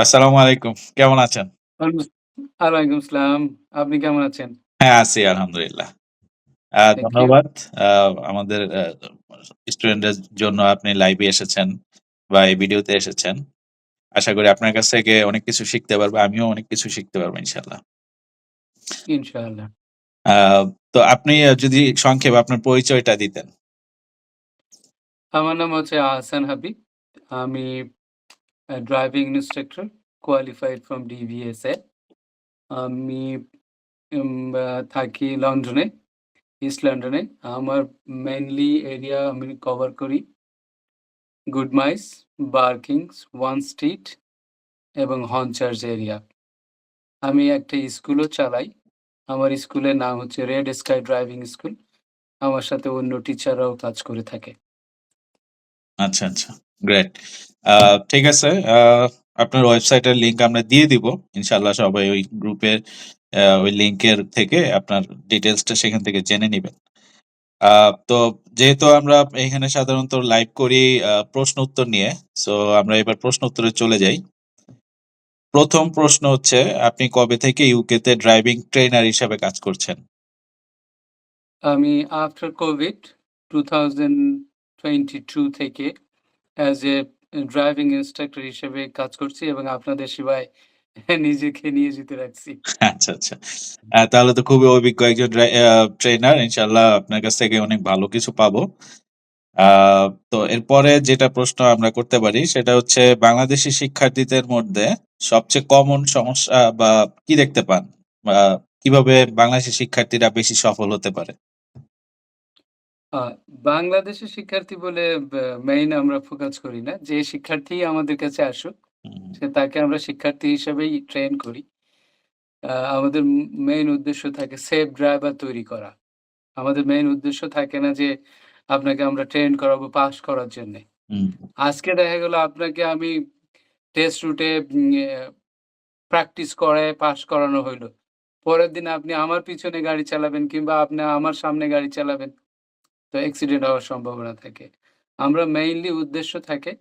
আসসালামু আলাইকুম। কেমন আছেন? ওয়ালাইকুম আসসালাম। আপনি কেমন আছেন? হ্যাঁ, আছি আলহামদুলিল্লাহ। Uh thank you. ধন্যবাদ। আ আমাদের আ স্টুডেন্টদের জন্য আপনি লাইভে এসেছেন বা এই ভিডিওতে এসেছেন। আশা করি আপনার কাছ থেকে অনেক কিছু শিখতে পারব। আমিও অনেক কিছু শিখতে পারব ইনশাআল্লাহ। ইনশাআল্লাহ। আ তো আপনি যদি সংক্ষেপে আপনার পরিচয়টা দিতেন। আমার নাম হচ্ছে আহসান হাবিব। আমি a driving instructor qualified from DVSA. আমি থাকি লন্ডনে, ইস্ট লন্ডনে। আমার মেইনলি এরিয়া আমি কভার করি গুডমাইস, বারকিংস, ওয়ান স্ট্রিট এবং হর্নচার্চ এরিয়া। আমি একটা স্কুলও চালাই। আমার স্কুলের নাম হচ্ছে রেড স্কাই ড্রাইভিং স্কুল। আমার সাথে অন্য টিচাররাও কাজ করে থাকে। আচ্ছা, আচ্ছা। গ্রেট। ঠিক আছে। আপনার ওয়েবসাইটের লিংক আমরা দিয়ে দিব। ইনশাআল্লাহ সবাই ওই গ্রুপের ওই লিংকের থেকে আপনার ডিটেইলসটা সেখান থেকে জেনে নিবেন। তো যেহেতু আমরা এখানে সাধারণত লাইভ করি প্রশ্ন উত্তর নিয়ে। সো আমরা এবার প্রশ্ন উত্তরে চলে যাই। প্রথম প্রশ্ন হচ্ছে, আপনি কবে থেকে ইউকে তে ড্রাইভিং ট্রেইনার হিসেবে কাজ করছেন? আমি আফটার কোভিড 2022 থেকে অ্যাজ এ ড্রাইভিং ইনস্ট্রাক্টর হিসেবে কাজ করছি এবং আপনাদের সেবায় নিজেকে নিয়োজিত রাখছি। আচ্ছা, আচ্ছা। আ তাহলে তো খুবই অভিজ্ঞ একজন ট্রেইনার। ইনশাআল্লাহ আপনার কাছ থেকে অনেক ভালো কিছু পাবো। আ তো এরপরে যেটা প্রশ্ন আমরা করতে পারি সেটা হচ্ছে বাংলাদেশী শিক্ষার্থীদের মধ্যে সবচেয়ে কমন সমস্যা বা কি দেখতে পান? বা কীভাবে বাংলাদেশী শিক্ষার্থীরা বেশি সফল হতে পারে? বাংলাদেশের শিক্ষার্থী বলে মেইন আমরা ফোকাস করি না। যে শিক্ষার্থী আমাদের কাছে আসুক, সে তাকে আমরা শিক্ষার্থী হিসেবেই ট্রেন করি। আমাদের মেইন উদ্দেশ্য থাকে সেফ ড্রাইভার তৈরি করা। আমাদের মেইন উদ্দেশ্য থাকে না যে আপনাকে আমরা ট্রেন করাবো পাস করার জন্যে। আজকে দেখা গেল আপনাকে আমি টেস্ট রুটে প্র্যাকটিস করায় পাস করানো হইল। পরের দিন আপনি আমার পিছনে গাড়ি চালাবেন কিংবা আপনি আমার সামনে গাড়ি চালাবেন। তো অ্যাক্সিডেন্ট হওয়ার সম্ভাবনা থাকে। আমরা মেইনলি উদ্দেশ্য থাকে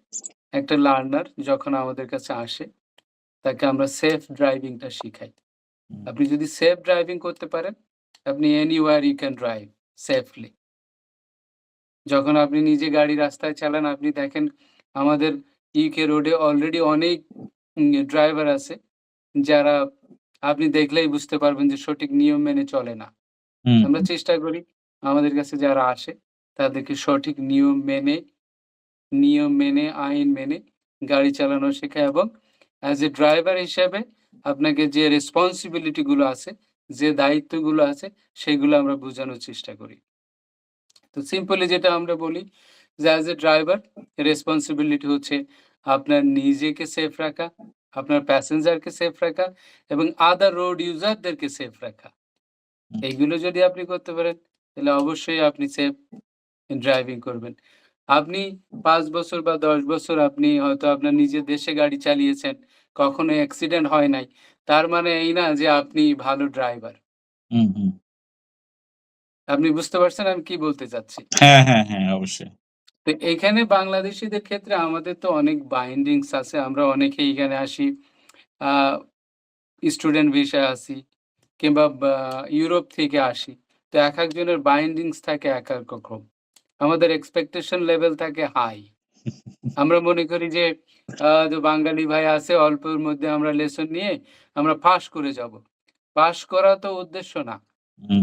একটা লার্নার যখন আমাদের কাছে আসে, তাকে আমরা সেফ ড্রাইভিংটা শিখাই। আপনি যদি সেফ ড্রাইভিং করতে পারেন, আপনি anywhere you can drive safely. যখন আপনি নিজে গাড়ি রাস্তায় চালান আপনি দেখেন আমাদের ইউকে রোডে অলরেডি অনেক ড্রাইভার আছে, যারা আপনি দেখলেই বুঝতে পারবেন যে সঠিক নিয়ম মেনে চলে না। আমরা চেষ্টা করি আমাদের কাছে যারা আসে তাদেরকে সঠিক নিয়ম মেনে নিয়ম মেনে, আইন মেনে গাড়ি চালানো শেখা এবং অ্যাজ এ ড্রাইভার হিসাবে আপনাকে যে রেসপনসিবিলিটি গুলো আছে, যে দায়িত্বগুলো আছে সেগুলো আমরা বোঝানোর চেষ্টা করি। তো সিম্পলি যেটা আমরা বলি যে অ্যাজ এ ড্রাইভার রেসপন্সিবিলিটি হচ্ছে আপনার নিজেকে সেফ রাখা, আপনার প্যাসেঞ্জারকে সেফ রাখা এবং আদার রোড ইউজারদেরকে সেফ রাখা। এইগুলো যদি আপনি করতে পারেন তাহলে অবশ্যই আপনি সেফ ড্রাইভিং করবেন। আপনি পাঁচ বছর বা ১০ বছর আপনি হয়তো আপনার নিজের দেশে গাড়ি চালিয়েছেন, কখনো অ্যাক্সিডেন্ট হয় নাই। তার মানে এই না যে আপনি ভালো ড্রাইভার। আপনি বুঝতে পারছেন আমি কি বলতে চাচ্ছি? হ্যাঁ, হ্যাঁ, হ্যাঁ, অবশ্যই। তো এখানে বাংলাদেশিদের ক্ষেত্রে আমাদের তো অনেক বাইন্ডিংস আছে। আমরা অনেকেই এখানে আসি স্টুডেন্ট ভিসায় আসি কিংবা ইউরোপ থেকে আসি। তো এক একজনের বাইন্ডিংস থাকে এক এক রকম। আমাদের এক্সপেকটেশন লেভেল থাকে হাই। আমরা মনে করি যে বাঙালি ভাই আছে অল্পের মধ্যে আমরা লেসন নিয়ে আমরা পাস করে যাব। পাস করা তো উদ্দেশ্য না।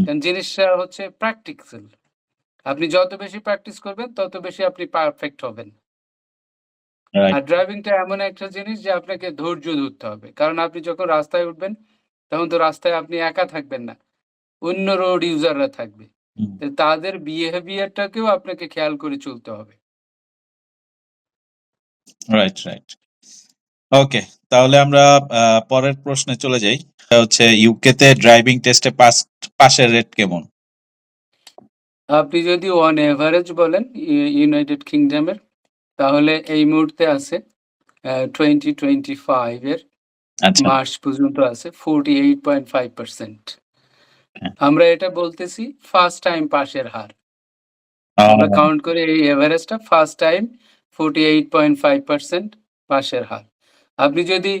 কারণ জিনিসটা হচ্ছে প্র্যাকটিক্যাল। আপনি যত বেশি প্র্যাকটিস করবেন তত বেশি আপনি পারফেক্ট হবেন। আর ড্রাইভিংটা এমন একটা জিনিস যে আপনাকে ধৈর্য ধরতে হবে। কারণ আপনি যখন রাস্তায় উঠবেন, তখন তো রাস্তায় আপনি একা থাকবেন না। অন্য রোড ইউজাররা থাকবে। তাদের বিহেভিয়ারটাকেও আপনাকে খেয়াল করে চলতে হবে। Right, right. ওকে। তাহলে আমরা পরের প্রশ্নে চলে যাই। হচ্ছে ইউকে তে ড্রাইভিং টেস্টে পাস পাসের রেট কেমন? আপনি যদি অন এভারেজ বলেন ইউ ইউনাইটেড কিংডমের তাহলে এই মুহূর্তে আছে আ 2025 এর আচ্ছা। মার্চ পর্যন্ত আছে 48.5% হ্যাঁ। আমরা এটা বলতেছি ফার্স্ট টাইম পাশের হার। আমরা কাউন্ট করি এই এভারেজটা ফার্স্ট টাইম 48.5% পাশের হার। আপনি যদি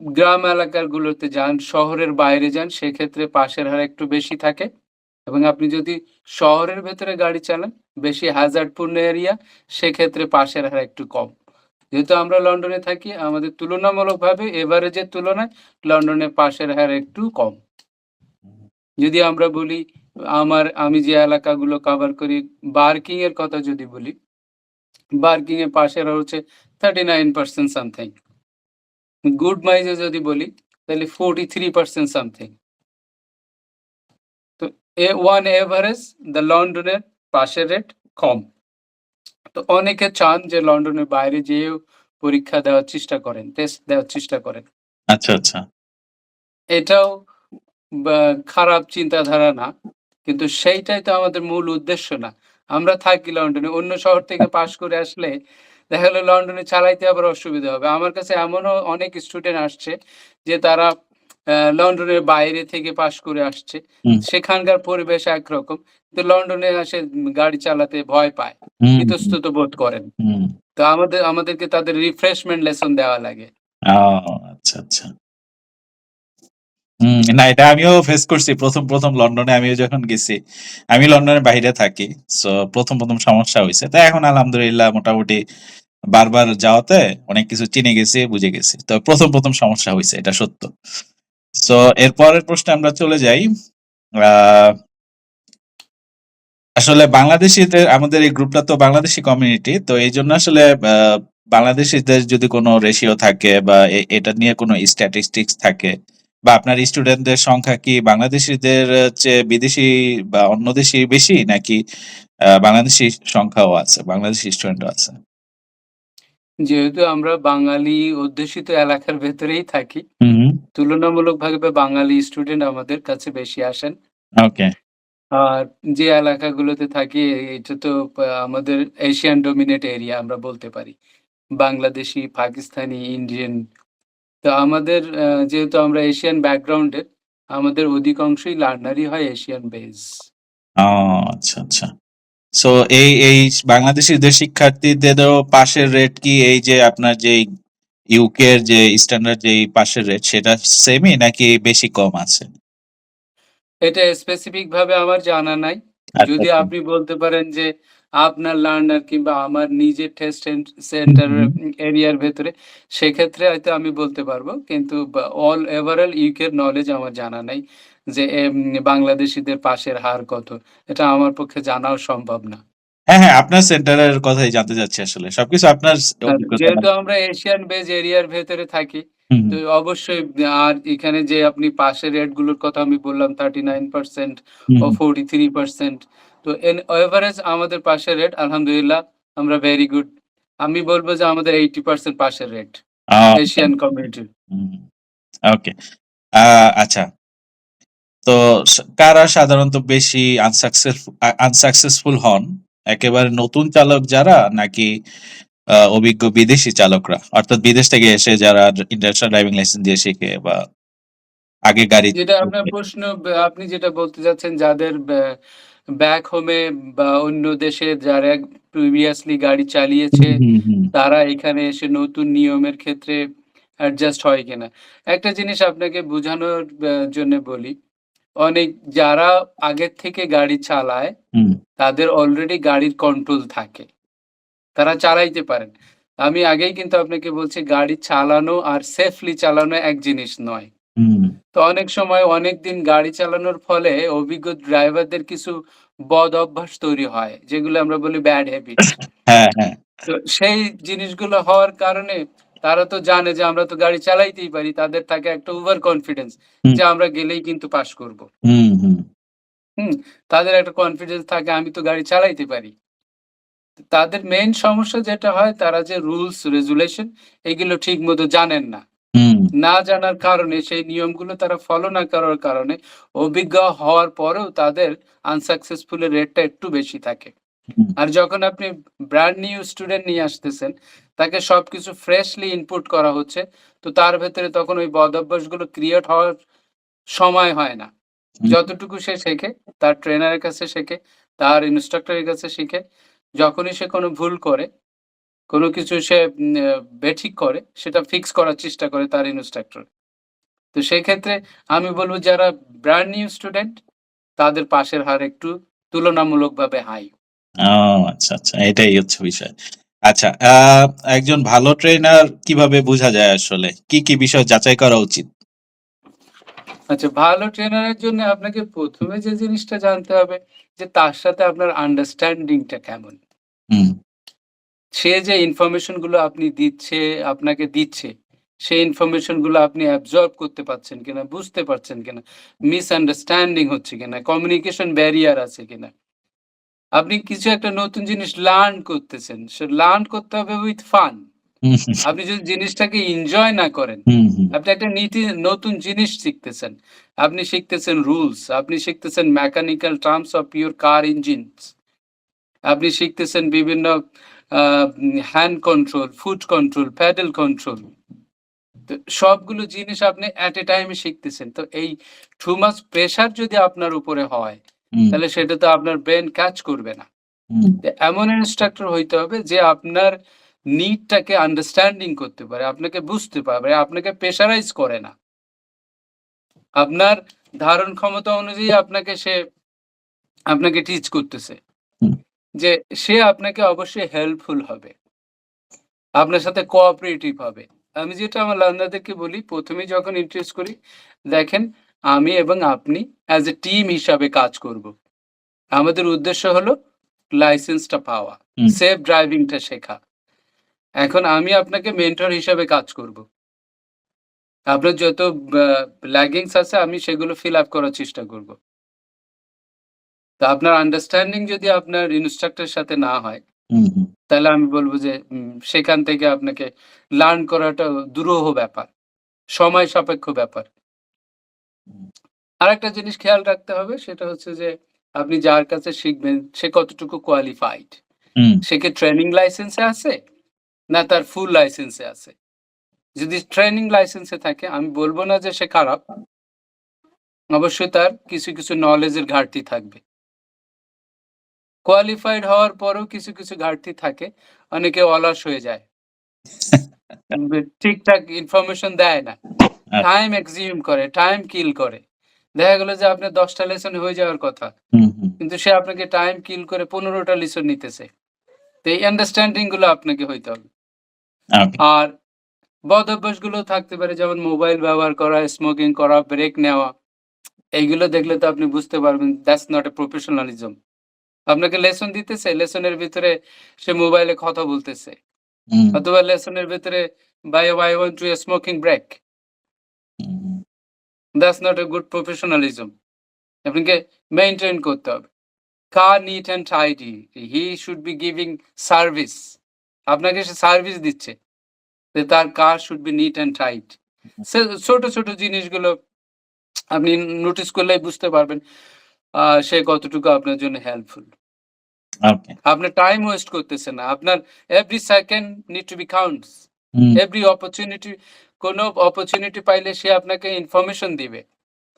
গ্রাম এলাকাগুলোতে যান, শহরের বাইরে যান সেক্ষেত্রে পাশের হার একটু বেশি থাকে এবং আপনি যদি শহরের ভেতরে গাড়ি চালান, বেশি হ্যাজার্ড পূর্ণ এরিয়া সেক্ষেত্রে পাশের হার একটু কম। যেহেতু আমরা লন্ডনে থাকি আমাদের তুলনামূলকভাবে এভারেজের তুলনায় লন্ডনে পাশের হার একটু কম। যদি আমরা বলি আমার আমি যে এলাকাগুলো কভার করি বার্কিং এর কথা যদি বলি, বার্কিং এ পাসের হার হচ্ছে 39% সামথিং। গুড মাইজে যদি বলি তাহলে 43% সামথিং। তো এ ওয়ান এভারেজ দ্য লন্ডনের পাশের রেট কম। তো অনেকে চান যে লন্ডনের বাইরে যেয়েও পরীক্ষা দেওয়ার চেষ্টা করেন, টেস্ট দেওয়ার চেষ্টা করেন। আচ্ছা, আচ্ছা। এটাও খারাপ চিন্তাধারা না। কিন্তু সেইটাই তো আমাদের মূল উদ্দেশ্য না। আমরা থাকি লন্ডনে। অন্য শহর থেকে পাশ করে আসলে দেখা গেল লন্ডনে চালাইতে আবার অসুবিধা হবে। আমার কাছে এমনও অনেক স্টুডেন্ট আসছে যে তারা লন্ডনের বাইরে থেকে পাশ করে আসছে। সেখানকার পরিবেশ একরকম। কিন্তু লন্ডনে আসে গাড়ি চালাতে ভয় পায়। ইতস্তত বোধ করেন। তো আমাদের আমাদেরকে তাদের রিফ্রেশমেন্ট লেসন দেওয়া লাগে। আচ্ছা, আচ্ছা। হুম, না এটা আমিও ফেস করছি। ১ম, ১ম লন্ডনে আমিও যখন গেছি। আমি লন্ডনের বাহিরে থাকি। সো ১ম, ১ম সমস্যা হইছে। তো এখন আলহামদুলিল্লাহ মোটামুটি বারবার যাওয়াতে অনেক কিছু চিনে গেছি, বুঝে গেছি। তো ১ম, ১ম সমস্যা হইছে এটা সত্য। সো এর পরের প্রশ্নে আমরা চলে যাই। আসলে বাংলাদেশীদের আমাদের এই গ্রুপটা তো বাংলাদেশী কমিউনিটি। তো এই জন্য আসলে বাংলাদেশীদের যদি কোনো রেশিও থাকে বা এটা নিয়ে কোনো স্ট্যাটিস্টিকস থাকে বা আপনার স্টুডেন্টদের সংখ্যা কি বাংলাদেশিদের চেয়ে বিদেশি বা অন্য দেশি বেশি নাকি বাংলাদেশী সংখ্যাও আছে, বাংলাদেশী স্টুডেন্টও আছে? যেহেতু আমরা বাঙালি অধ্যুষিত এলাকার ভেতরেই থাকি, হুম। তুলনামূলকভাবে বাঙালি স্টুডেন্ট আমাদের কাছে বেশি আসেন। ওকে। আর যে এলাকাগুলোতে থাকি এটা তো আমাদের এশিয়ান ডোমিনেট এরিয়া আমরা বলতে পারি। বাংলাদেশি, পাকিস্তানি, ইন্ডিয়ান। তো আমাদের যেহেতু আমরা এশিয়ান ব্যাকগ্রাউন্ডের আমাদের অধিকাংশই লার্নারই হয় এশিয়ান বেস। আচ্ছা, আচ্ছা। সো এই এই বাংলাদেশীদের শিক্ষার্থীদেরও পাশের রেট কি এই যে আপনার যেই ইউকে এর যে স্ট্যান্ডার্ড যেই পাশের রেট সেটা সেমই নাকি বেশি কম আছে? এটা স্পেসিফিক ভাবে আমার জানা নাই। আচ্ছা, যদি আচ্ছা। আপনি বলতে পারেন যে আপনার লার্নার কিংবা আমার নিজের টেস্ট সেন হুম, সেন্টারের হুম। এরিয়ার ভেতরে সেক্ষেত্রে হয়তো আমি বলতে পারব। কিন্তু অল ওভারঅল ইউকে এর নলেজ আমার জানা নাই। যে বাংলাদেশিদের পাশের হার কত? এটা আমার পক্ষে জানাও সম্ভব না। হ্যাঁ, হ্যাঁ আপনার সেন্টারের কথাই জানতে চাচ্ছি আসলে। সবকিছু আপনার যেহেতু আমরা এশিয়ান বেজ এরিয়ার ভেতরে থাকি, হুম, তো হুম। অবশ্যই আর এখানে যে আপনি পাসের রেটগুলোর কথা আমি বললাম 39% হুম, ও হুম। 43% তো এন এভারেজ আমাদের পাসের রেট আলহামদুলিল্লাহ আমরা ভেরি গুড। আমি বলব যে আমাদের 80% পাসের রেট এশিয়ান। কমিউনিটির। হুম, ওকে। আ আচ্ছা। তো সা কারা সাধারণত বেশি আনসাকসেস আ আনসাকসেসফুল হন? একেবারে নতুন চালক যারা নাকি অভিজ্ঞ বিদেশি চালকরা? অর্থাৎ বিদেশ থেকে এসে যারা ইন্টারন্যাশনাল ড্রাইভিং লাইসেন্স দিয়ে শিখে বা আগে গাড়ি যেটা আপনার প্রশ্ন আপনি যেটা বলতে চাচ্ছেন যাদের ব্যা ব্যাক হোমে বা অন্য দেশে যারা প্রিভিয়াসলি গাড়ি চালিয়েছে। তারা এখানে এসে নতুন নিয়মের ক্ষেত্রে অ্যাডজাস্ট হয় কিনা? একটা জিনিস আপনাকে বোঝানোর জন্য বলি। অনেক যারা আগের থেকে গাড়ি চালায়। তাদের অলরেডি গাড়ির কন্ট্রোল থাকে। তারা চালাইতে পারেন। আমি আগেই কিন্তু আপনাকে বলছি গাড়ি চালানো আর সেফলি চালানো এক জিনিস নয়। হুম। তো অনেক সময় অনেক দিন গাড়ি চালানোর ফলে অভিজ্ঞ ড্রাইভারদের কিছু বদ অভ্যাস তৈরি হয়। যেগুলো আমরা বলি ব্যাড হ্যাবিট। হ্যাঁ। তো সেই জিনিসগুলো হওয়ার কারণে তারা তো জানে যে আমরা তো গাড়ি চালাইতেই পারি। তাদের থাকে একটা ওভার কনফিডেন্স যে আমরা গেলেই কিন্তু পাস করব। হুম? তাদের একটা কনফিডেন্স থাকে আমি তো গাড়ি চালাইতে পারি। তাদের মেইন সমস্যা যেটা হয় তারা যে রুলস রেজুলেশন এগুলো ঠিক মতো জানেন না। না জানার কারণে সেই নিয়মগুলো তারা ফলো না করার কারণে অভিজ্ঞ হওয়ার পরেও তাদের আনসাকসেসফুল এর রেটটা একটু বেশি থাকে। আর যখন আপনি ব্র্যান্ড নিউ স্টুডেন্ট নিয়ে আসতেছেন, তাকে সবকিছু ফ্রেশলি ইনপুট করা হচ্ছে। তো তার ভেতরে তখন ওই বদঅভ্যাসগুলো ক্রিয়েট হওয়ার সময় হয় না। যতটুকু সে শেখে তার ট্রেনারের কাছে শেখে, তার ইন্সট্রাক্টরের কাছে শিখে। যখনই সে কোনো ভুল করে কোনো কিছু সে বেঠিক করে সেটা ফিক্স করার চেষ্টা করে তার ইন্সট্রাক্টর। তো সেক্ষেত্রে আমি বলব যারা ব্র্যান্ড নিউ স্টুডেন্ট তাদের পাশের হার একটু তুলনামূলকভাবে হাই। আচ্ছা, আচ্ছা। এটাই হচ্ছে বিষয়। আচ্ছা, একজন ভালো ট্রেনার কীভাবে বোঝা যায় আসলে? কি, কি বিষয় যাচাই করা উচিত? আচ্ছা, ভালো ট্রেনারের জন্য আপনাকে প্রথমে যে জিনিসটা জানতে হবে যে তার সাথে আপনার আন্ডারস্ট্যান্ডিং টা কেমন? হুম। সে যে ইনফরমেশনগুলো আপনি দিচ্ছে আপনাকে দিচ্ছে, সেই ইনফরমেশনগুলো আপনি অ্যাবসর্ব করতে পারছেন কিনা, বুঝতে পারছেন কিনা, মিসআন্ডারস্ট্যান্ডিং হচ্ছে কিনা, কমিউনিকেশন ব্যারিয়ার আছে কিনা। আপনি কিছু একটা নতুন জিনিস লার্ন করতেছেন। সে লার্ন করতে হবে উইথ ফান। আপনি যদি জিনিসটাকে এনজয় না করেন। আপনি একটা নীতি নতুন জিনিস শিখতেছেন। আপনি শিখতেছেন রুলস, আপনি শিখতেছেন mechanical terms of your car engine আপনি শিখতেছেন বিভিন্ন hand control, foot control, pedal control. তো সবগুলো জিনিস আপনি অ্যাট এ টাইম শিখতেছেন। তো এই টু মাস প্রেশার যদি আপনার উপরে হয়, তাহলে সেটা তো আপনার ব্রেন ক্যাচ করবে না। এমন ইন্সট্রাক্টর হইতে হবে যে আপনার নিডটাকে আন্ডারস্ট্যান্ডিং করতে পারে, আপনাকে বুঝতে পারে, আপনাকে প্রেশারাইজ করে না। আপনার ধারণ ক্ষমতা অনুযায়ী আপনাকে সে আপনাকে টিচ করতেছে। যে সে আপনাকে অবশ্যই হেল্পফুল হবে। আপনার সাথে কোঅপারেটিভ হবে। আমি যেটা আমার লার্নারদেরকে বলি ১ম এই যখন ইন্ট্রোডিউস করি, দেখেন আমি এবং আপনি অ্যাজ এ টিম হিসাবে কাজ করব। আমাদের উদ্দেশ্য হলো লাইসেন্সটা পাওয়া। সেফ ড্রাইভিংটা শেখা। এখন আমি আপনাকে মেন্টর হিসাবে কাজ করব। আপনার যত ল্যাগিংস আছে আমি সেগুলো ফিল আপ করার চেষ্টা করব। তো আপনার আন্ডারস্ট্যান্ডিং যদি আপনার ইন্সট্রাক্টরের সাথে না হয়। তাহলে আমি বলব যে সেখান থেকে আপনাকে লার্ন করাটা দুরূহ ব্যাপার। সময় সাপেক্ষ ব্যাপার। হুম। আরেকটা জিনিস খেয়াল রাখতে হবে সেটা হচ্ছে যে আপনি যার কাছে শিখবেন সে কতটুকু কোয়ালিফাইড। সে কি ট্রেনিং লাইসেন্সে আছে? না তার ফুল লাইসেন্সে আছে? যদি ট্রেনিং লাইসেন্সে থাকে আমি বলব না যে সে খারাপ। অবশ্যই তার কিছু, কিছু নলেজের ঘাটতি থাকবে। কোয়ালিফাইড হওয়ার পরেও কিছু, কিছু ঘাটতি থাকে। অনেকে অলস হয়ে যায়। ঠিকঠাক ইনফরমেশন দেয় না। আচ্ছা। টাইম এক্সিউম করে, টাইম কিল করে। দেখা গেল যে আপনার ১০ টা লেসন হয়ে যাওয়ার কথা। কিন্তু সে আপনাকে টাইম কিল করে ১৫ টা লেসন নিতেছে। তো এই আন্ডারস্ট্যান্ডিংগুলো আপনাকে হইতে হবে। ওকে। আর বদ অভ্যাসগুলো থাকতে পারে যেমন মোবাইল ব্যবহার করা, স্মোকিং করা, ব্রেক নেওয়া। এইগুলো দেখলে তো আপনি বুঝতে পারবেন দ্যাটস নট এ প্রফেশনালিজম। আপনাকে লেসন দিতেছে, লেসনের ভিতরে সে মোবাইলে কথা বলতেছে। অথবা লেসনের ভেতরে by I want to a smoking break. That's not a good professionalism. আপনাকে মেইনটেইন করতে হবে। Car neat and tidy. He should be giving service. আপনাকে সে সার্ভিস দিচ্ছে। তার car should be neat and tight. ছোট, ছোট জিনিসগুলো আপনি নোটিস করলেই বুঝতে পারবেন সে কতটুকু আপনার জন্য হেল্পফুল। আপনার টাইম ওয়েস্ট করতেছে না। আপনার every second need to be counts. Every opportunity কোনো অপরচুনিটি পাইলে সে আপনাকে ইনফরমেশন দিবে।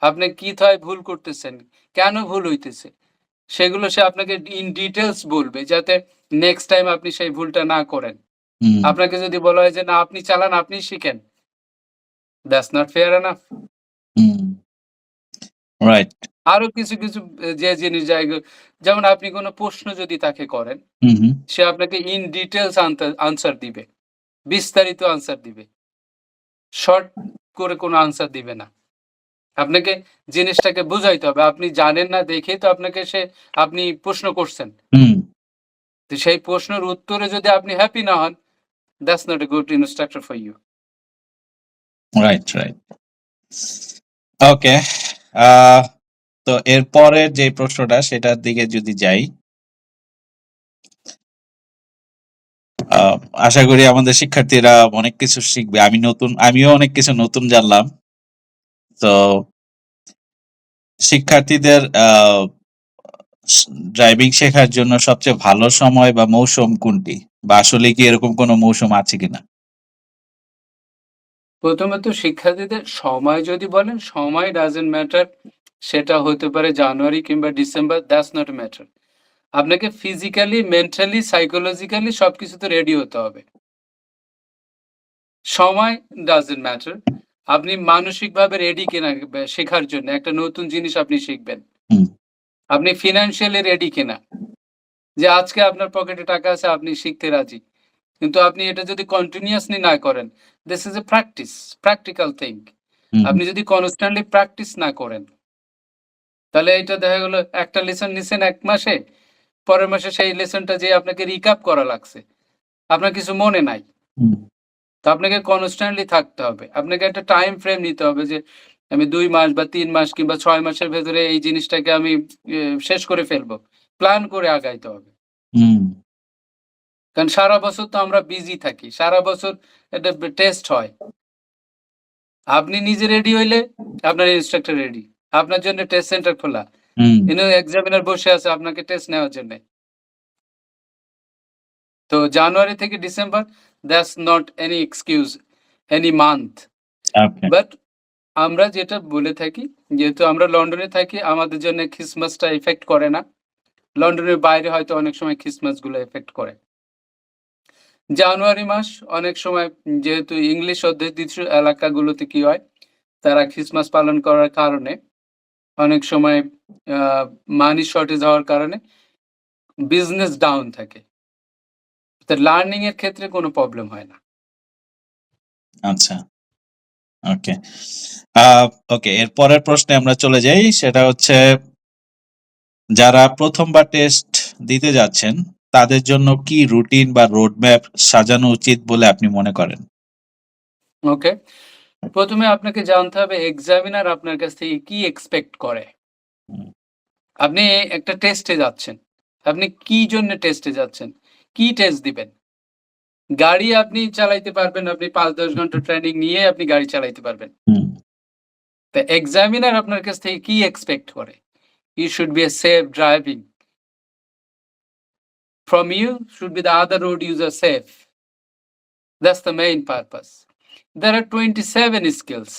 আপনি কি কিথায় ভুল করতেছেন, কেন ভুল হইতেছে। সেগুলো সে আপনাকে ইন ডিটেলস বলবে যাতে নেক্সট টাইম আপনি সেই ভুলটা না করেন। আপনাকে যদি বলা হয় যে না আপনি চালান, আপনি শিখেন। That's not fair enough. Right. আরও কিছু, কিছু যে জিনিস জায়গা যেমন আপনি কোনো প্রশ্ন যদি তাকে করেন। সে আপনাকে ইন ডিটেইলস আনতে আনসার দিবে। বিস্তারিত আনসার দিবে। শর্ট করে কোনো আনসার দিবে না। আপনাকে জিনিসটাকে বুঝাইতে হবে। আপনি জানেন না দেখেই তো আপনাকে সে আপনি প্রশ্ন করছেন। তো সেই প্রশ্নের উত্তরে যদি আপনি হ্যাপি না হন, that's not a good instructor for you. Right, right. Okay. তো এরপরের যে প্রশ্নটা সেটার দিকে যদি যাই আশা করি আমাদের শিক্ষার্থীরা অনেক কিছু শিখবে। আমি নতুন আমিও অনেক কিছু নতুন জানলাম। তো শিক্ষার্থীদের আ স ড্রাইভিং শেখার জন্য সবচেয়ে ভালো সময় বা মৌসুম কোনটি? বা আসলে কি এরকম কোনো মৌসুম আছে কিনা? প্রথমত শিক্ষার্থীদের সময় যদি বলেন, সময় ডাজন্ট ম্যাটার। সেটা হতে পারে জানুয়ারি কিংবা ডিসেম্বর দ্যাটস নট ম্যাটার। আপনাকে ফিজিক্যালি, মেন্টালি, সাইকোলজিক্যালি সবকিছুতে রেডি হতে হবে। সময় ডাজন্ট ম্যাটার। আপনি মানসিকভাবে রেডি কিনা শেখার জন্য একটা নতুন জিনিস আপনি শিখবেন। আপনি ফিনান্সিয়ালি রেডি কিনা? যে আজকে আপনার পকেটে টাকা আছে আপনি শিখতে রাজি। কিন্তু আপনি এটা যদি কন্টিনিউয়াসলি না করেন, this is a practice, practical thing. আপনি যদি কনস্ট্যান্টলি প্র্যাকটিস না করেন তাহলে এটা দেখা গেল একটা লেসন নিছেন এক মাসে, পরের মাসে সেই লেসনটা যেয়ে আপনাকে রিক্যাপ করা লাগছে। আপনার কিছু মনে নাই। তো আপনাকে কনস্ট্যান্টলি থাকতে হবে। আপনাকে একটা টাইম ফ্রেম নিতে হবে যে আমি দুই মাস বা তিন মাস কিংবা ছয় মাসের ভেতরে এই জিনিসটাকে আমি শেষ করে ফেলব। প্ল্যান করে আগাইতে হবে। কারণ সারা বছর তো আমরা বিজি থাকি। সারা বছর একটা টেস্ট হয়। আপনি নিজে রেডি হইলে আপনার ইন্সট্রাক্টর রেডি। আপনার জন্য টেস্ট সেন্টার খোলা। এক্সামিনার বসে আছে আপনাকে টেস্ট নেওয়ার জন্যে। তো জানুয়ারি থেকে December that's not any excuse, any month. But আমরা যেটা বলে থাকি, যেহেতু আমরা লন্ডনে থাকি আমাদের জন্য ক্রিসমাসটা এফেক্ট করে না। লন্ডনের বাইরে হয়তো অনেক সময় ক্রিসমাসগুলো এফেক্ট করে। জানুয়ারি মাস অনেক সময় যেহেতু ইংলিশ অধ্যুষিত এলাকাগুলোতে কি হয়, তারা ক্রিসমাস পালন করার কারণে অনেক সময় মানি শর্টেজ হওয়ার কারণে বিজনেস ডাউন থাকে। লার্নিং এর ক্ষেত্রে কোনো প্রবলেম হয় না। আচ্ছা। ওকে। ওকে এর পরের প্রশ্নে আমরা চলে যাই। সেটা হচ্ছে যারা ১ম বার টেস্ট দিতে যাচ্ছেন, তাদের জন্য কি রুটিন বা রোড ম্যাপ সাজানো উচিত বলে আপনি মনে করেন? ওকে। ১ম এ আপনাকে জানতে হবে এক্সামিনার আপনার কাছ থেকে কি এক্সপেক্ট করে। আপনি একটা টেস্টে যাচ্ছেন। আপনি কি জন্য টেস্টে যাচ্ছেন? কি টেস্ট দিবেন? গাড়ি আপনি চালাইতে পারবেন, আপনি ৫-১০ ঘণ্টা ট্রেনিং নিয়ে আপনি গাড়ি চালাইতে পারবেন। তা এক্সামিনার আপনার কাছ থেকে কি এক্সপেক্ট করে? You should be a safe driving. From you should be the other road user safe. That's the main purpose. There are 27 skills.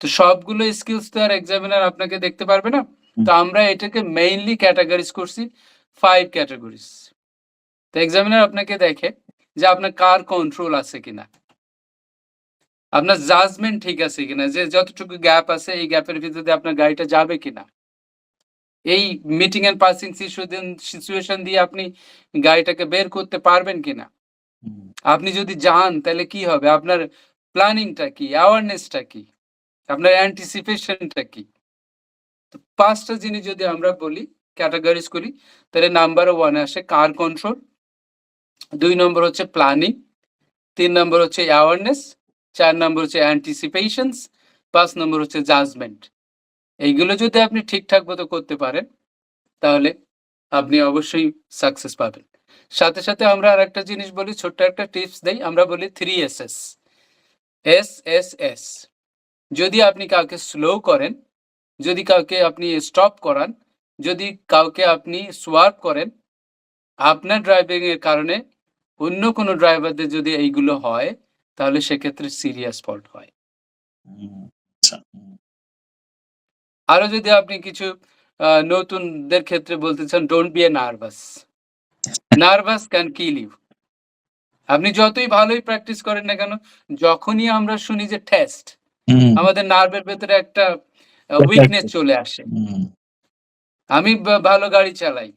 তো সবগুলো স্কিলস তো আর এক্সামিনার আপনাকে দেখতে পারবে না। তো আমরা এটাকে মেইনলি ক্যাটেগরিজ করছি 5 ক্যাটেগরিজ। তো এক্সামিনার আপনাকে দেখে যে আপনার কার কন্ট্রোল আছে কিনা। আপনার জাজমেন্ট ঠিক আছে কিনা যে যতটুকু গ্যাপ আছে এই গ্যাপের ভিতর আপনার গাড়িটা যাবে কিনা। এই মিটিং এন্ড পাসিং সিচুয়েশন দিয়ে আপনি গাড়িটাকে বের করতে পারবেন কিনা। আপনি যদি যান তাহলে কি হবে? আপনার প্ল্যানিংটা কি? অ্যাওয়ারনেসটা কি? আপনার অ্যান্টিসিপেশনটা কি? তো ৫ টা জিনিস যদি আমরা বলি, ক্যাটাগরিজ করি, তাহলে নাম্বার 1 এ আসে কার কন্ট্রোল, ২ নম্বর হচ্ছে প্ল্যানিং, তিন নম্বর হচ্ছে অ্যাওয়ারনেস, চার নম্বর হচ্ছে অ্যান্টিসিপেশনস, পাঁচ নম্বর হচ্ছে জাজমেন্ট। এইগুলো যদি আপনি ঠিকঠাক মতো করতে পারেন, তাহলে আপনি অবশ্যই সাকসেস পাবেন। সাথে, সাথে আমরা আরেকটা জিনিস বলি, ছোট্ট একটা টিপস দেই। আমরা বলি three S S S, S, S. যদি আপনি কাউকে স্লো করেন, যদি কাউকে আপনি স্টপ করান, যদি কাউকে আপনি সোয়ার্প করেন, আপনার ড্রাইভিং এর কারণে অন্য কোনো ড্রাইভারদের যদি এইগুলো হয়, তাহলে সেক্ষেত্রে সিরিয়াস ফল্ট হয়। আরও যদি আপনি কিছু নতুনদের ক্ষেত্রে বলতে চান, don't be a nervous. Nervous can kill you. আপনি যতই ভালোই প্র্যাকটিস করেন না কেন, যখনই আমরা শুনি যে টেস্ট, আমাদের নার্ভের ভেতরে একটা উইকনেস চলে আসে। আমি ভালো গাড়ি চালাই।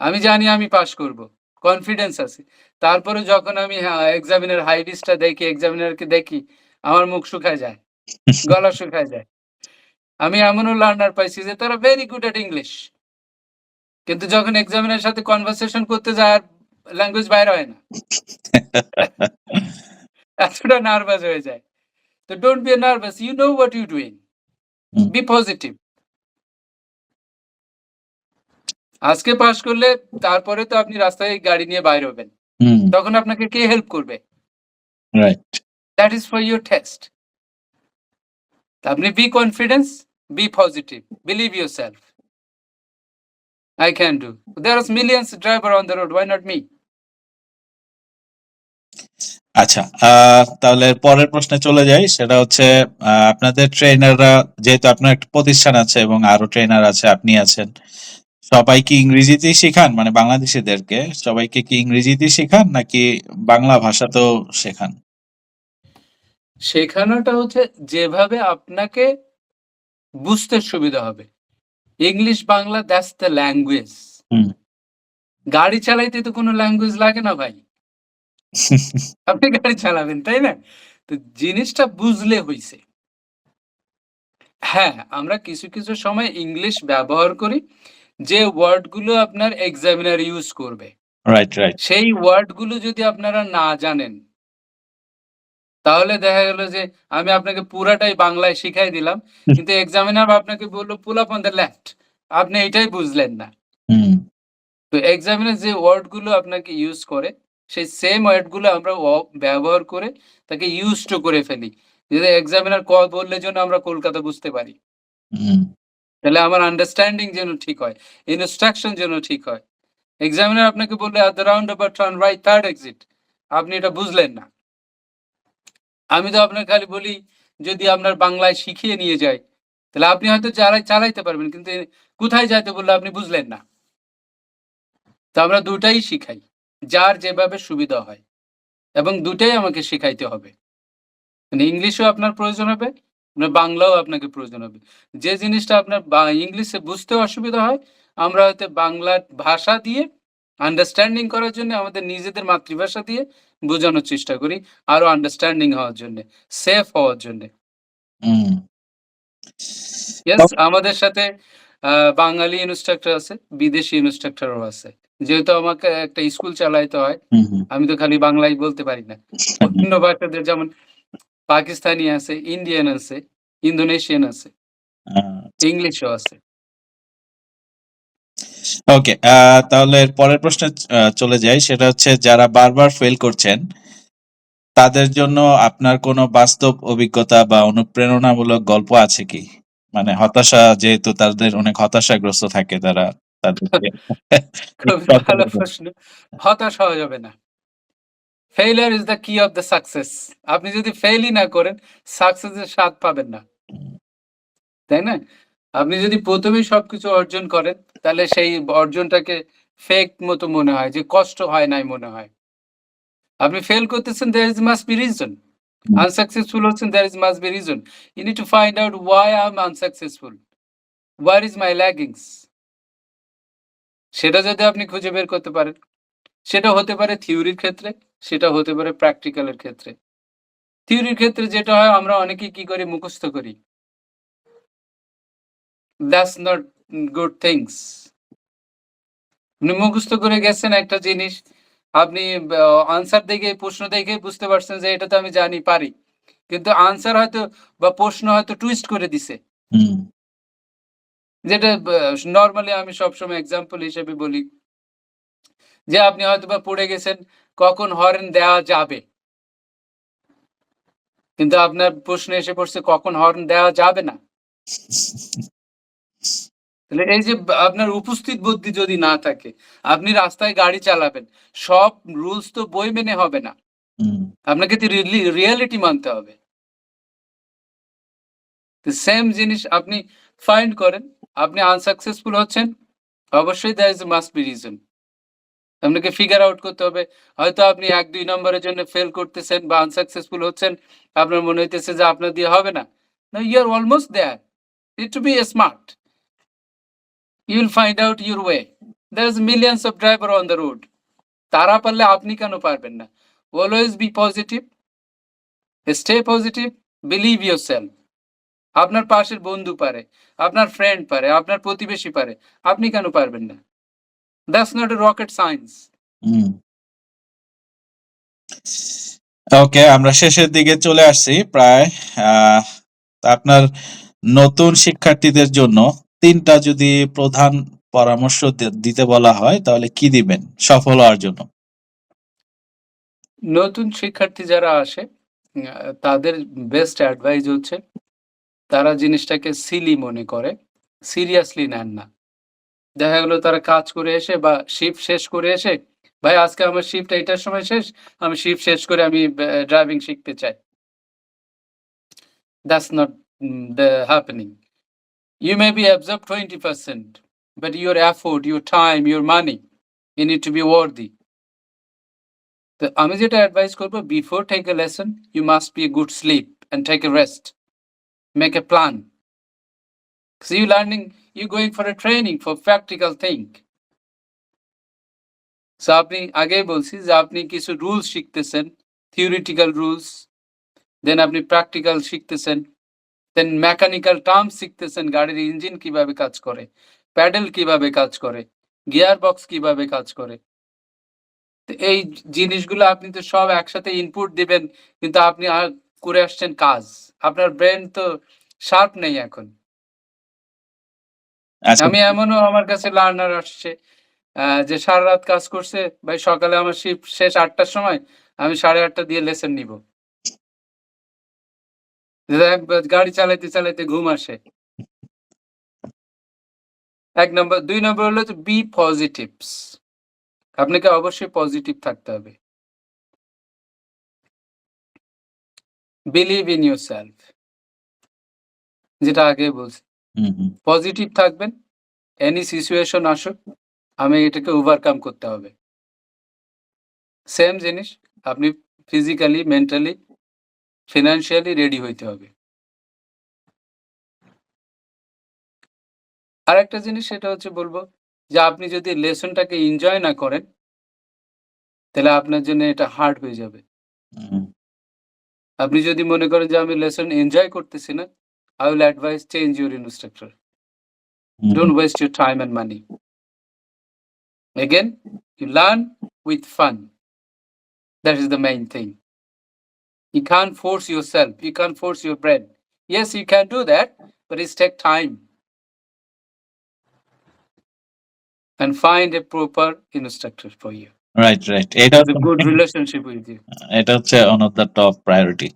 আমি জানি আমি পাস করব। কনফিডেন্স আছে। তারপরে যখন আমি এক্সামিনার হাই রিস্কটা দেখি, এক্সামিনারকে দেখি, আমার মুখ শুকায় যায়। গলা শুকায় যায়। আমি এমনও লার্নার পাইছি যে তারা ভেরি গুড এট ইংলিশ। কিন্তু যখন এক্সামিনারের সাথে কনভারসেশন করতে যায় আর ল্যাঙ্গুয়েজ বাইরে হয় না। এতটা নার্ভাস হয়ে যায়। তো don't be nervous. You know what you doing. Be positive. আজকে পাশ করলে তারপরে তো আপনি রাস্তায় গাড়ি নিয়ে বাইর হবেন। তখন আপনাকে কে হেল্প করবে? Right. That is for your test. আপনি be confidence, be positive, believe yourself. I can do. There are millions driver on the road. Why not me? আচ্ছা, তাহলে পরের প্রশ্নে চলে যাই। সেটা হচ্ছে আপনাদের ট্রেনাররা যেহেতু আপনার একটা প্রতিষ্ঠান আছে এবং আরও ট্রেনার আছে, আপনি আছেন। সবাই কি ইংরেজিতেই শেখান? মানে বাংলাদেশীদেরকে সবাইকে কি ইংরেজিতেই শেখান নাকি বাংলা ভাষাতেও শেখান? শেখানোটা হচ্ছে যেভাবে আপনাকে বুঝতে সুবিধা হবে। English, Bangla that's the language. গাড়ি চালাইতে তো কোনো ল্যাঙ্গুয়েজ লাগে না ভাই। আপনি গাড়ি চালাবেন, তাই না? তো জিনিসটা বুঝলে হইছে। হ্যাঁ, আমরা কিছু, কিছু সময় ইংলিশ ব্যবহার করি যে ওয়ার্ডগুলো আপনার এক্সামিনার ইউজ করবে। Right, right. সেই ওয়ার্ডগুলো যদি আপনারা না জানেন তাহলে দেখা গেল যে আমি আপনাকে পুরাটাই বাংলায় শিখাই দিলাম। কিন্তু এক্সামিনার আপনাকে বলল pull up on the left. আপনি এটাই বুঝলেন না। হুম। তো এক্সামিনার যে ওয়ার্ডগুলো আপনাকে ইউজ করে সেই সেম ওয়ার্ডগুলো আমরা ব্যবহার করে তাকে ইউজ টু করে ফেলি। যদি এক্সামিনার ক বললে জন্য আমরা কলকাতা বুঝতে পারি। তাহলে আমার আন্ডারস্ট্যান্ডিং যেন ঠিক হয়। ইনস্ট্রাকশন যেন ঠিক হয়। এক্সামিনার আপনাকে বললে at the roundabout turn right third exit আপনি এটা বুঝলেন না। আমি তো আপনাকে খালি বলি যদি আপনার বাংলায় শিখিয়ে নিয়ে যায় তাহলে আপনি হয়তো চালাই চালাইতে পারবেন কিন্তু কোথায় যাইতে বললে আপনি বুঝলেন না। তো আমরা দুটাই শিখাই। যার যেভাবে সুবিধা হয়। এবং দুটাই আমাকে শিখাইতে হবে। মানে ইংলিশও আপনার প্রয়োজন হবে, আপনার বাংলাও আপনাকে প্রয়োজন হবে। যে জিনিসটা আপনার ইংলিশে বুঝতে অসুবিধা হয়, আমরা হয়তো বাংলা ভাষা দিয়ে আন্ডারস্ট্যান্ডিং করার জন্য আমাদের নিজেদের মাতৃভাষা দিয়ে বোঝানোর চেষ্টা করি আরও আন্ডারস্ট্যান্ডিং হওয়ার জন্যে, সেফ হওয়ার জন্যে। আমাদের সাথে বাঙালি ইনস্ট্রাক্টর আছে, বিদেশি ইন্সট্রাক্টরও আছে। যেহেতু আমাকে একটা স্কুল চালাইতে হয়। আমি তো খালি বাংলাই বলতে পারি না। অন্য ভাষাদের যেমন পাকিস্তানি আছে, ইন্ডিয়ান আছে, ইন্দোনেশিয়ান আছে। ইংলিশও আছে। ওকে, তাহলে পরের প্রশ্নে চলে যাই। সেটা হচ্ছে যারা বারবার ফেল করছেন তাদের জন্য আপনার কোনো বাস্তব অভিজ্ঞতা বা অনুপ্রেরণামূলক গল্প আছে কি? মানে হতাশা যেহেতু তাদের অনেক হতাশাগ্রস্ত থাকে তারা তাদের খুবই ভালো প্রশ্ন। হতাশ হওয়া যাবে না। Failure is the key of the success. আপনি যদি ফেইলই না করেন, সাকসেসের স্বাদ পাবেন না। তাই না? আপনি যদি প্রথমেই সবকিছু অর্জন করেন, তাহলে সেই অর্জনটাকে ফেক মতো মনে হয় যে কষ্ট হয় নাই মনে হয়। আপনি ফেল করতেছেন is must be reason. হুম। আনসাকসেসফুল হচ্ছেন there is must be reason. You need to out why why I'm unsuccessful. Where is my laggings? সেটা যদি আপনি খুঁজে বের করতে পারেন, সেটা হতে পারে থিওরির ক্ষেত্রে, সেটা হতে পারে প্র্যাকটিক্যালের ক্ষেত্রে। থিওরির ক্ষেত্রে যেটা হয় আমরা অনেকেই কি করি মুখস্থ করি। That's নট গুড থিংস আপনি মুখস্থ করে গেছেন একটা জিনিস, আপনি আনসার দেখে প্রশ্ন দেখে বুঝতে পারছেন যে এটা তো আমি জানি পারি। কিন্তু আনসার হয়তো বা প্রশ্ন হয়তো টুইস্ট করে দিছে। যেটা নর্মালি আমি সবসময় এক্সাম্পল হিসেবে বলি। যে আপনি হয়তো বা পড়ে গেছেন কখন হর্ন দেওয়া যাবে। কিন্তু আপনার প্রশ্নে এসে পড়ছে কখন হর্ন দেওয়া যাবে না। তাহলে এই যে আপনার উপস্থিত বুদ্ধি যদি না থাকে, আপনি রাস্তায় গাড়ি চালাবেন। সব রুলস তো বই মেনে হবে না। আপনাকে তো রিয়ালিটি মানতে হবে। সেম জিনিস আপনি ফাইন্ড করেন। আপনি আনসাকসেসফুল হচ্ছেন, অবশ্যই there is must be reason. আপনাকে ফিগার আউট করতে হবে। হয়তো আপনি এক, দুই নম্বরের জন্য ফেল করতেছেন বা আনসাকসেসফুল হচ্ছেন, আপনার মনে হইতেছে যে আপনার দিয়ে হবে না। Your almost there it to be smart you will find out your way there is millions of driver on the road তারা পারলে আপনি কেন পারবেন না? Always be positive stay positive believe yourself আপনার পাশের বন্ধু পারে, আপনার ফ্রেন্ড পারে, আপনার প্রতিবেশী পারে। আপনি কেন পারবেন না? That's not a rocket science. ওকে, আমরা শেষের দিকে চলে আসছি প্রায়। আপনার নতুন শিক্ষার্থীদের জন্য তিনটা যদি প্রধান পরামর্শ দিতে বলা হয় তাহলে কি দিবেন সফল হওয়ার জন্য? নতুন শিক্ষার্থী যারা আসে তাদের বেস্ট অ্যাডভাইস হচ্ছে তারা জিনিসটাকে সিলি মনে করে, সিরিয়াসলি নেন না। দেখা গেলো তারা কাজ করে এসে বা শিফট শেষ করে এসে, "ভাই আজকে আমার শিফট এইটার সময় শেষ, আমি শিফট শেষ করে আমি ড্রাইভিং শিখতে চাই।" That's not mm, the happening. You may be absorbed 20%. but your effort, your time, your money, you need to be worthy. তো আমি যেটা অ্যাডভাইস করব before take a lesson you must be a good sleep and take a rest make a plan So you you going for a training for practical thing. So, আপনি আগেই বলছি যে আপনি কিছু রুলস শিখতেছেন থিওরিটিক্যাল রুলস দেন আপনি practical শিখতেছেন then mechanical term শিখতেছেন, গাড়ির ইঞ্জিন কীভাবে কাজ করে প্যাডেল কীভাবে কাজ করে গিয়ার বক্স কীভাবে কাজ করে। এই জিনিসগুলো আপনি তো সব একসাথে ইনপুট দিবেন, কিন্তু আপনি করে আসছেন কাজ। আপনার ব্রেন তো শার্প নেই এখন। আমি এমনও আমার কাছে লার্নার আসছে যে সারা রাত কাজ করছে, ভাই সকালে আমার শিফট শেষ আটটার সময়, আমি সাড়ে আটটা দিয়ে লেসন নিব। গাড়ি চালাইতে চালাইতে ঘুম আসে। এক নম্বর, দুই নম্বর হলো বি পজিটিভস আপনাকে অবশ্যই পজিটিভ থাকতে হবে। বিলিভ ইন ইউর সেলফ যেটা আগে বলছি। পজিটিভ থাকবেন। এনি সিচুয়েশন আসুক আমি এটাকে ওভারকাম করতে হবে। সেম জিনিস আপনি ফিজিক্যালি মেন্টালি ফিনান্সিয়ালি রেডি হইতে হবে। আর একটা জিনিস সেটা হচ্ছে বলব যে আপনি যদি লেসনটাকে এনজয় না করেন তাহলে আপনার জন্য এটা হার্ড হয়ে যাবে। আপনি যদি মনে করেন যে আমি লেসন এনজয় করতেছি না I will advise change your instructor hmm, Don't waste your time and money. Again, you learn with fun. That is the main thing. You can't force yourself, you can't force your brain. Yes, you can do that, but it's take time. And find a proper instructor for you. Right right এটা With a good relationship with you. এটা হচ্ছে one of the top priority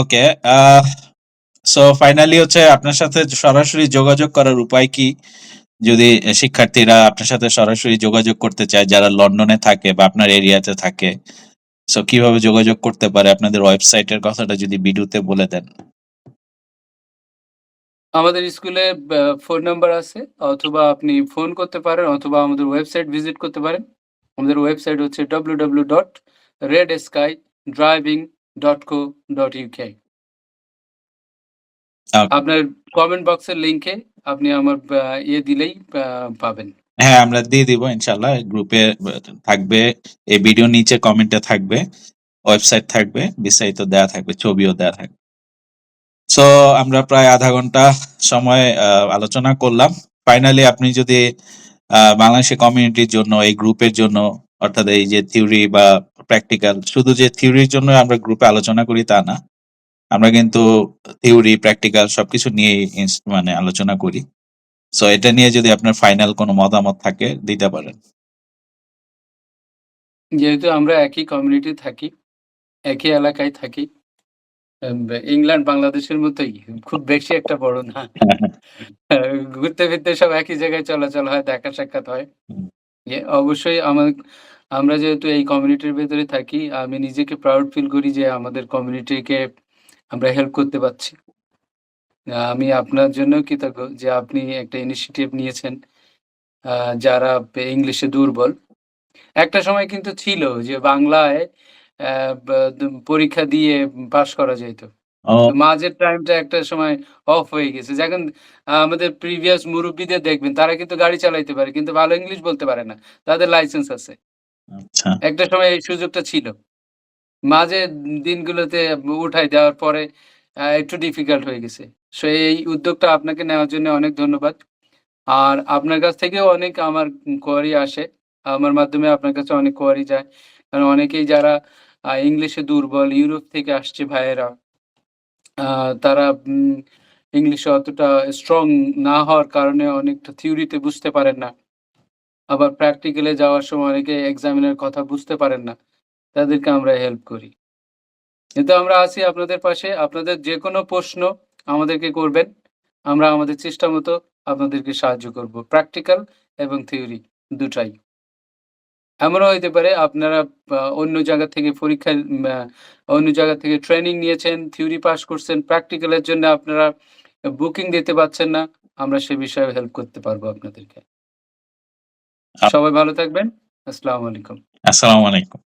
okay so finally হচ্ছে আপনার সাথে সরাসরি যোগাযোগ করার উপায় কি? যদি শিক্ষার্থীরা আপনার সাথে সরাসরি যোগাযোগ করতে চায়, যারা লন্ডনে থাকে বা আপনার এরিয়াতে থাকে সো কীভাবে যোগাযোগ করতে পারে? আপনাদের ওয়েবসাইটের কথাটা যদি ভিডিওতে বলে দেন। আমাদের স্কুলে ফোন নাম্বার আছে, অথবা আপনি ফোন করতে পারেন, অথবা আমাদের ওয়েবসাইট ভিজিট করতে পারেন। আমাদের ওয়েবসাইট হচ্ছে W dot red sky driving dot co dot UK. আপনার কমেন্ট বক্সের লিংকে আপনি আমার ইয়ে দিলেই পাবেন। হ্যাঁ আমরা দিয়ে দিব ইনশাল্লাহ গ্রুপে থাকবে এই ভিডিও নিচে কমেন্টে থাকবে ওয়েবসাইট থাকবে বিস্তারিত দেয়া থাকবে ছবিও দেয়া থাকবে। সো আমরা প্রায় আধা ঘণ্টা সময় আলোচনা করলাম। ফাইনালি আপনি যদি বাংলাদেশের কমিউনিটির জন্য এই গ্রুপের জন্য অর্থাৎ এই যে থিওরি বা প্র্যাকটিক্যাল শুধু যে থিওরির জন্য আমরা গ্রুপে আলোচনা করি তা না আমরা কিন্তু থিওরি প্র্যাকটিক্যাল সবকিছু নিয়ে মানে আলোচনা করি। সো এটা নিয়ে যদি আপনার ফাইনাল কোনো মতামত থাকে দিতে পারেন। যেহেতু আমরা একই কমিউনিটি থাকি একই এলাকায় থাকি ইংল্যান্ড বাংলাদেশের মতোই খুব বেশি একটা বড় না। ঘুরতে ফিরতে সব একই জায়গায় চলাচল হয় দেখা সাক্ষাৎ হয়। অবশ্যই আমার আমরা যেহেতু এই কমিউনিটির ভেতরে থাকি আমি নিজেকে প্রাউড ফিল করি যে আমাদের কমিউনিটিকে আমরা হেল্প করতে পারছি। আমি আপনার জন্য কৃতজ্ঞ যে আপনি একটা ইনিশিয়েটিভ নিয়েছেন যারা ইংলিশে দুর্বল। একটা সময় কিন্তু ছিল যে বাংলায় পরীক্ষা দিয়ে পাশ করা যেত মাঝের টাইমটা একটা সময় অফ হয়ে গেছে। যখন আমাদের প্রিভিয়াস মুরব্বীদের দেখবেন তারা কিন্তু গাড়ি চালাইতে পারে কিন্তু ভালো ইংলিশ বলতে পারে না। তাদের লাইসেন্স আছে। আচ্ছা। একটা সময় এই সুযোগটা ছিল। মাঝে দিনগুলোতে উঠাই দেওয়ার পরে একটু ডিফিকাল্ট হয়ে গেছে। সো এই উদ্যোগটা আপনাকে নেওয়ার জন্য অনেক ধন্যবাদ। আর আপনার কাছ থেকেও অনেক আমার কোয়ারি আসে। আমার মাধ্যমে আপনার কাছে অনেক কোয়ারি যায়। কারণ অনেকেই যারা ইংলিশে দুর্বল, ইউরোপ থেকে আসছে ভাইয়েরা তারা ইংলিশে অতটা স্ট্রং না হওয়ার কারণে অনেকটা থিওরিতে বুঝতে পারেন না। আবার প্র্যাকটিক্যালে যাওয়ার সময় অনেকে এক্সামিনের কথা বুঝতে পারেন না। তাদেরকে আমরা হেল্প করি কিন্তু আমরা আছি আপনাদের পাশে আপনাদের যে কোনো প্রশ্ন আমাদেরকে করবেন আমরা আমাদের চেষ্টা মতো আপনাদেরকে সাহায্য করব প্র্যাকটিক্যাল এবং থিওরি দুটাই এমনও হইতে পারে আপনারা অন্য জায়গা থেকে পরীক্ষা অন্য জায়গা থেকে ট্রেনিং নিয়েছেন থিওরি পাস করছেন প্র্যাকটিক্যালের জন্য আপনারা বুকিং দিতে পারছেন না আমরা সে বিষয়ে হেল্প করতে পারব আপনাদেরকে। সবাই ভালো থাকবেন। আসসালামু আলাইকুম। আসসালামু আলাইকুম।